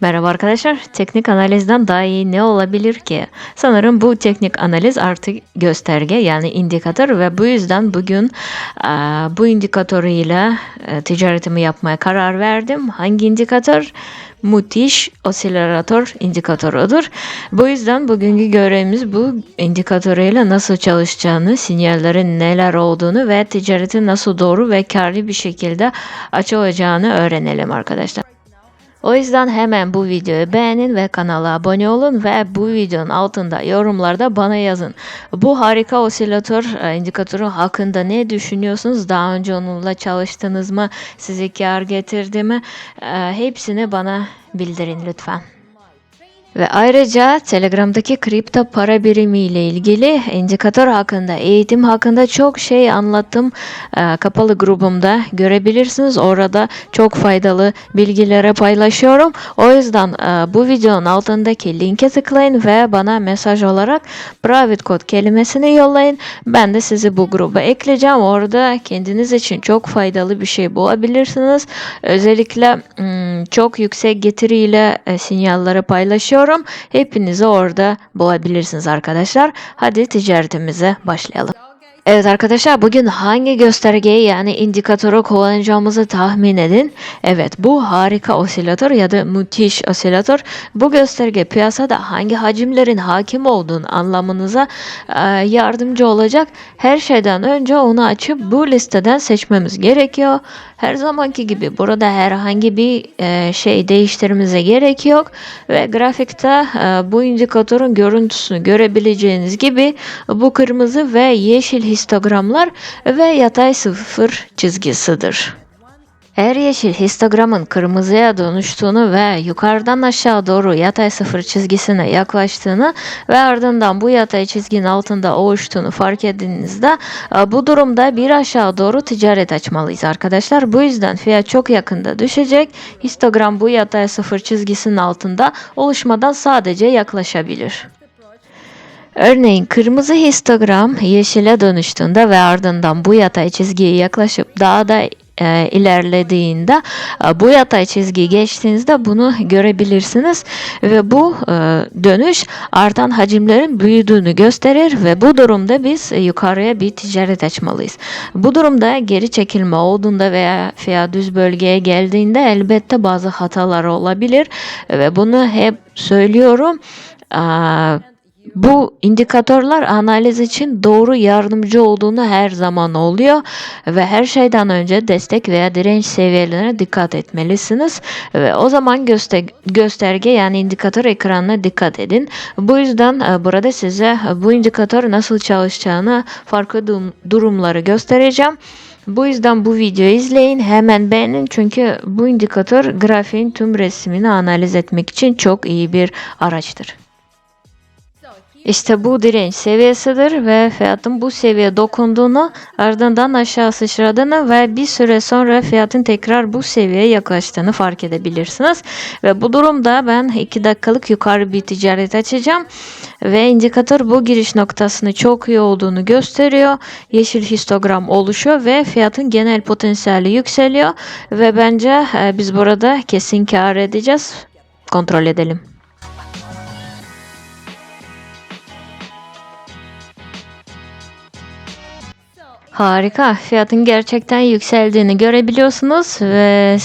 Merhaba arkadaşlar. Teknik analizden daha iyi ne olabilir ki? Sanırım bu teknik analiz artık gösterge yani indikatör ve bu yüzden bugün bu indikatörüyle e, ticaretimi yapmaya karar verdim. Hangi indikatör? Müthiş osilatör indikatörüdür. Bu yüzden bugünkü görevimiz bu indikatörüyle nasıl çalışacağını, sinyallerin neler olduğunu ve ticaretin nasıl doğru ve karlı bir şekilde açılacağını öğrenelim arkadaşlar. O yüzden hemen bu videoyu beğenin ve kanala abone olun ve bu videonun altında yorumlarda bana yazın. Bu harika osilatör e, indikatörü hakkında ne düşünüyorsunuz? Daha önce onunla çalıştınız mı? Size kar getirdi mi? E, Hepsini bana bildirin lütfen. Ve ayrıca Telegram'daki kripto para birimi ile ilgili indikatör hakkında, eğitim hakkında çok şey anlattım. Ee, kapalı grubumda görebilirsiniz. Orada çok faydalı bilgileri paylaşıyorum. O yüzden e, bu videonun altındaki linke tıklayın ve bana mesaj olarak private kod kelimesini yollayın. Ben de sizi bu gruba ekleyeceğim. Orada kendiniz için çok faydalı bir şey bulabilirsiniz. Özellikle hmm, çok yüksek getiriyle e, sinyalleri paylaşıyorum. Hepinizi orada bulabilirsiniz arkadaşlar. Hadi ticaretimize başlayalım. Evet arkadaşlar bugün hangi göstergeyi yani indikatörü kullanacağımızı tahmin edin. Evet bu harika osilatör ya da müthiş osilatör. Bu gösterge piyasada hangi hacimlerin hakim olduğunu anlamınıza e, yardımcı olacak. Her şeyden önce onu açıp bu listeden seçmemiz gerekiyor. Her zamanki gibi burada herhangi bir e, şey değiştirmemize gerek yok. Ve grafikte e, bu indikatörün görüntüsünü görebileceğiniz gibi bu kırmızı ve yeşil histogramlar ve yatay sıfır çizgisidir. Eğer yeşil histogramın kırmızıya dönüştüğünü ve yukarıdan aşağı doğru yatay sıfır çizgisine yaklaştığını ve ardından bu yatay çizginin altında oluştuğunu fark ettiğinizde e, bu durumda bir aşağı doğru ticaret açmalıyız arkadaşlar. Bu yüzden fiyat çok yakında düşecek. Histogram bu yatay sıfır çizgisinin altında oluşmadan sadece yaklaşabilir. Örneğin kırmızı histogram yeşile dönüştüğünde ve ardından bu yatay çizgiye yaklaşıp daha da e, ilerlediğinde e, bu yatay çizgiyi geçtiğinizde bunu görebilirsiniz ve bu e, dönüş artan hacimlerin büyüdüğünü gösterir ve bu durumda biz e, yukarıya bir ticaret açmalıyız. Bu durumda geri çekilme olduğunda veya fiyat düz bölgeye geldiğinde elbette bazı hatalar olabilir ve bunu hep söylüyorum. Aa, bu indikatörler analiz için doğru yardımcı olduğunu her zaman oluyor ve her şeyden önce destek veya direnç seviyelerine dikkat etmelisiniz ve o zaman göster gösterge yani indikatör ekranına dikkat edin. Bu yüzden e, burada size bu indikatör nasıl çalışacağını farklı durum- durumları göstereceğim. Bu yüzden bu videoyu izleyin hemen beğenin çünkü bu indikatör grafiğin tüm resmini analiz etmek için çok iyi bir araçtır. İşte bu direnç seviyesidir ve fiyatın bu seviyeye dokunduğunu ardından aşağı sıçradığını ve bir süre sonra fiyatın tekrar bu seviyeye yaklaştığını fark edebilirsiniz. Ve bu durumda ben 2 dakikalık yukarı bir ticaret açacağım ve indikatör bu giriş noktasını çok iyi olduğunu gösteriyor. Yeşil histogram oluşuyor ve fiyatın genel potansiyeli yükseliyor ve bence e, biz burada kesin kar edeceğiz. Kontrol edelim. Harika. Fiyatın gerçekten yükseldiğini görebiliyorsunuz ve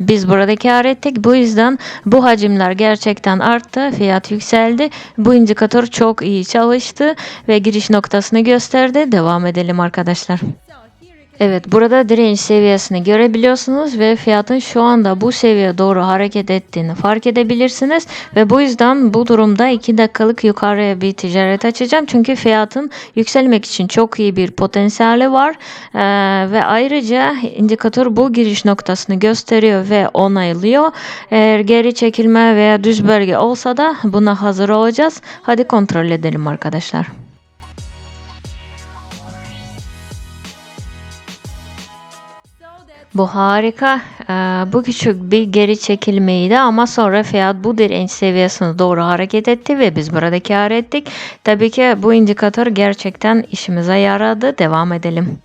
biz burada kar ettik. Bu yüzden bu hacimler gerçekten arttı. Fiyat yükseldi. Bu indikatör çok iyi çalıştı ve giriş noktasını gösterdi. Devam edelim arkadaşlar. Evet burada direnç seviyesini görebiliyorsunuz ve fiyatın şu anda bu seviyeye doğru hareket ettiğini fark edebilirsiniz ve bu yüzden bu durumda 2 dakikalık yukarıya bir ticaret açacağım çünkü fiyatın yükselmek için çok iyi bir potansiyeli var Ee, ve ayrıca indikatör bu giriş noktasını gösteriyor ve onaylıyor. Eğer geri çekilme veya düz bölge olsa da buna hazır olacağız. Hadi kontrol edelim arkadaşlar. Bu harika. Ee, bu küçük bir geri çekilmeydi ama sonra fiyat bu direnç seviyesine doğru hareket etti ve biz burada kar ettik. Tabii ki bu indikatör gerçekten işimize yaradı. Devam edelim.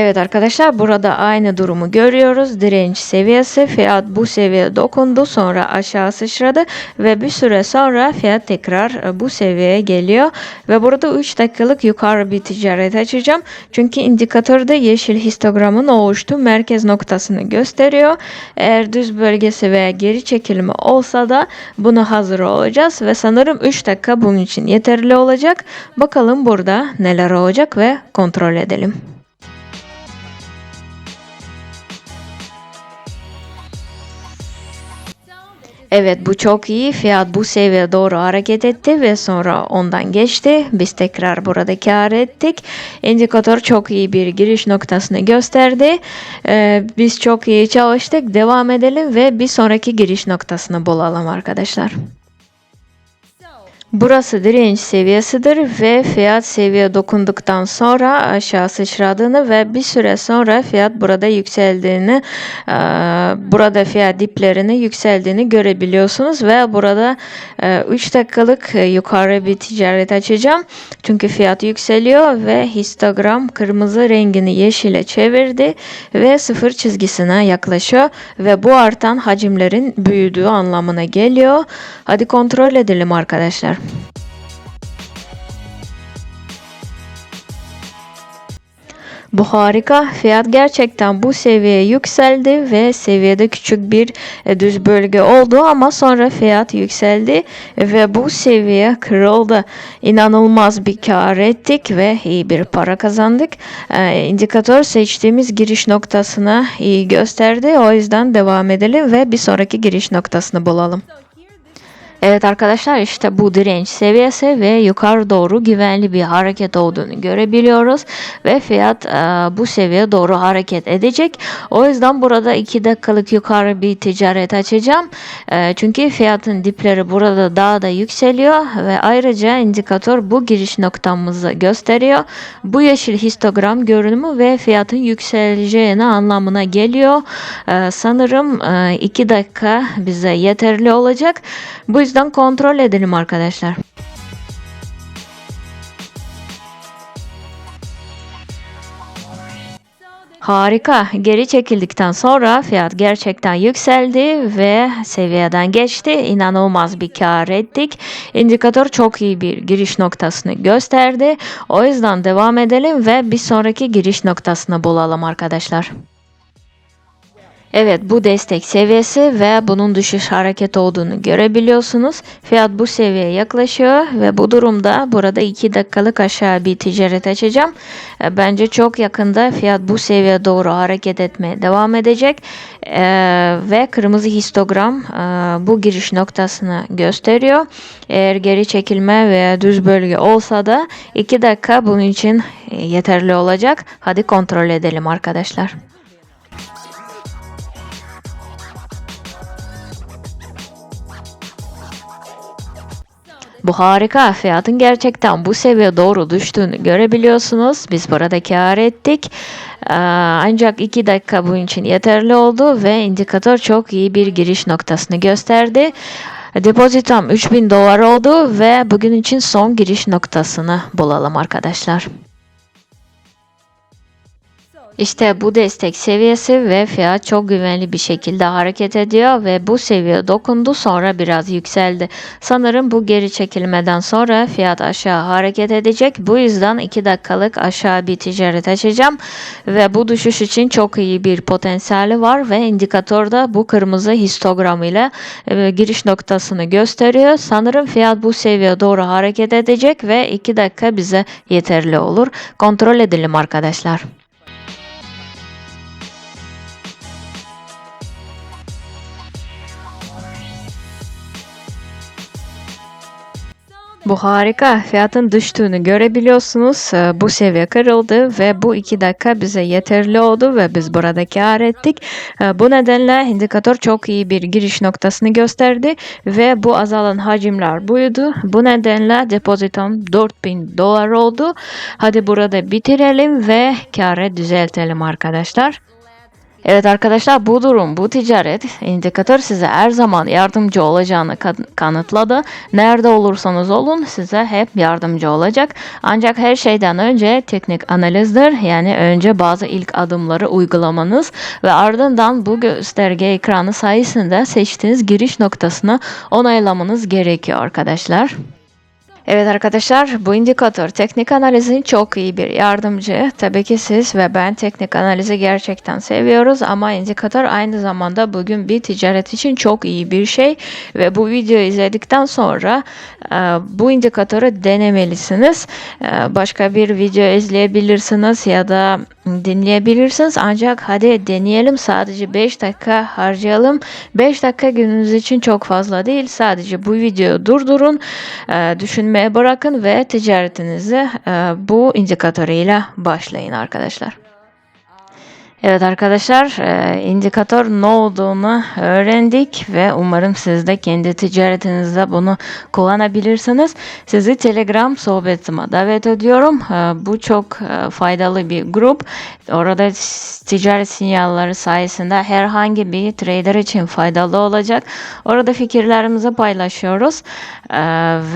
Evet arkadaşlar burada aynı durumu görüyoruz. Direnç seviyesi fiyat bu seviyeye dokundu sonra aşağı sıçradı ve bir süre sonra fiyat tekrar e, bu seviyeye geliyor ve burada 3 dakikalık yukarı bir ticaret açacağım. Çünkü indikatörde yeşil histogramın oluştuğu merkez noktasını gösteriyor. Eğer düz bölgesi veya geri çekilme olsa da buna hazır olacağız ve sanırım 3 dakika bunun için yeterli olacak. Bakalım burada neler olacak ve kontrol edelim. Evet bu çok iyi. Fiyat bu seviyeye doğru hareket etti ve sonra ondan geçti. Biz tekrar burada kar ettik. İndikatör çok iyi bir giriş noktasını gösterdi. Ee, biz çok iyi çalıştık. Devam edelim ve bir sonraki giriş noktasını bulalım arkadaşlar. Burası direnç seviyesidir ve fiyat seviye dokunduktan sonra aşağı sıçradığını ve bir süre sonra fiyat burada yükseldiğini burada fiyat diplerini yükseldiğini görebiliyorsunuz ve burada 3 dakikalık yukarı bir ticaret açacağım. Çünkü fiyat yükseliyor ve histogram kırmızı rengini yeşile çevirdi ve sıfır çizgisine yaklaşıyor ve bu artan hacimlerin büyüdüğü anlamına geliyor. Hadi kontrol edelim arkadaşlar. Bu harika. Fiyat gerçekten bu seviyeye yükseldi ve seviyede küçük bir e, düz bölge oldu ama sonra fiyat yükseldi ve bu seviye kırıldı. İnanılmaz bir kar ettik ve iyi bir para kazandık. Ee, indikatör seçtiğimiz giriş noktasına iyi gösterdi. O yüzden devam edelim ve bir sonraki giriş noktasını bulalım. Evet arkadaşlar işte bu direnç seviyesi ve yukarı doğru güvenli bir hareket olduğunu görebiliyoruz ve fiyat e, bu seviye doğru hareket edecek. O yüzden burada 2 dakikalık yukarı bir ticaret açacağım. E, çünkü fiyatın dipleri burada daha da yükseliyor ve ayrıca indikatör bu giriş noktamızı gösteriyor. Bu yeşil histogram görünümü ve fiyatın yükseleceğini anlamına geliyor. E, sanırım 2 dakika bize yeterli olacak. Bu yüzden kontrol edelim arkadaşlar. Harika. Geri çekildikten sonra fiyat gerçekten yükseldi ve seviyeden geçti. İnanılmaz bir kar ettik. İndikatör çok iyi bir giriş noktasını gösterdi. O yüzden devam edelim ve bir sonraki giriş noktasını bulalım arkadaşlar. Evet bu destek seviyesi ve bunun düşüş hareket olduğunu görebiliyorsunuz. Fiyat bu seviyeye yaklaşıyor ve bu durumda burada 2 dakikalık aşağı bir ticaret açacağım. E, bence çok yakında fiyat bu seviyeye doğru hareket etmeye devam edecek. Ee, ve kırmızı histogram e, bu giriş noktasını gösteriyor. Eğer geri çekilme veya düz bölge olsa da 2 dakika bunun için yeterli olacak. Hadi kontrol edelim arkadaşlar. Bu harika. Fiyatın gerçekten bu seviye doğru düştüğünü görebiliyorsunuz. Biz burada kar ettik. Ee, ancak 2 dakika bunun için yeterli oldu ve indikatör çok iyi bir giriş noktasını gösterdi. Depozitom 3000 dolar oldu ve bugün için son giriş noktasını bulalım arkadaşlar. İşte bu destek seviyesi ve fiyat çok güvenli bir şekilde hareket ediyor ve bu seviye dokundu sonra biraz yükseldi. Sanırım bu geri çekilmeden sonra fiyat aşağı hareket edecek. Bu yüzden 2 dakikalık aşağı bir ticaret açacağım ve bu düşüş için çok iyi bir potansiyeli var ve indikatörde bu kırmızı histogram ile e, giriş noktasını gösteriyor. Sanırım fiyat bu seviye doğru hareket edecek ve 2 dakika bize yeterli olur. Kontrol edelim arkadaşlar. Bu harika. Fiyatın düştüğünü görebiliyorsunuz. Ee, Bu seviye kırıldı ve bu iki dakika bize yeterli oldu ve biz burada kar ettik. Ee, Bu nedenle indikatör çok iyi bir giriş noktasını gösterdi ve bu azalan hacimler buydu. Bu nedenle depozitom 4000 dolar oldu. Hadi burada bitirelim ve karı düzeltelim arkadaşlar. Evet arkadaşlar bu durum, bu ticaret indikatör size her zaman yardımcı olacağını kan- kanıtladı. Nerede olursanız olun size hep yardımcı olacak. Ancak her şeyden önce teknik analizdir. Yani önce bazı ilk adımları uygulamanız ve ardından bu gösterge ekranı sayesinde seçtiğiniz giriş noktasını onaylamanız gerekiyor arkadaşlar. Evet arkadaşlar bu indikatör teknik analizin çok iyi bir yardımcı. Tabii ki siz ve ben teknik analizi gerçekten seviyoruz ama indikatör aynı zamanda bugün bir ticaret için çok iyi bir şey ve bu videoyu izledikten sonra e, bu indikatörü denemelisiniz. E, başka bir video izleyebilirsiniz ya da dinleyebilirsiniz ancak hadi deneyelim sadece 5 dakika harcayalım. 5 dakika gününüz için çok fazla değil sadece bu videoyu durdurun e, düşünmeye bırakın ve ticaretinizi e, bu indikatörüyle başlayın arkadaşlar. Evet arkadaşlar e, indikatör ne olduğunu öğrendik ve umarım siz de kendi ticaretinizde bunu kullanabilirsiniz. Sizi Telegram sohbetime davet ediyorum. E, bu çok e, faydalı bir grup. Orada ticaret sinyalleri sayesinde herhangi bir trader için faydalı olacak. Orada fikirlerimizi paylaşıyoruz E,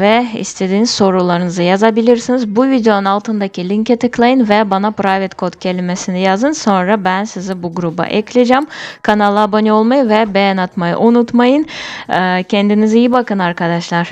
ve istediğiniz sorularınızı yazabilirsiniz. Bu videonun altındaki linke tıklayın ve bana private kod kelimesini yazın. Sonra ben sizi bu gruba ekleyeceğim. Kanala abone olmayı ve beğen atmayı unutmayın. E, kendinize iyi bakın arkadaşlar.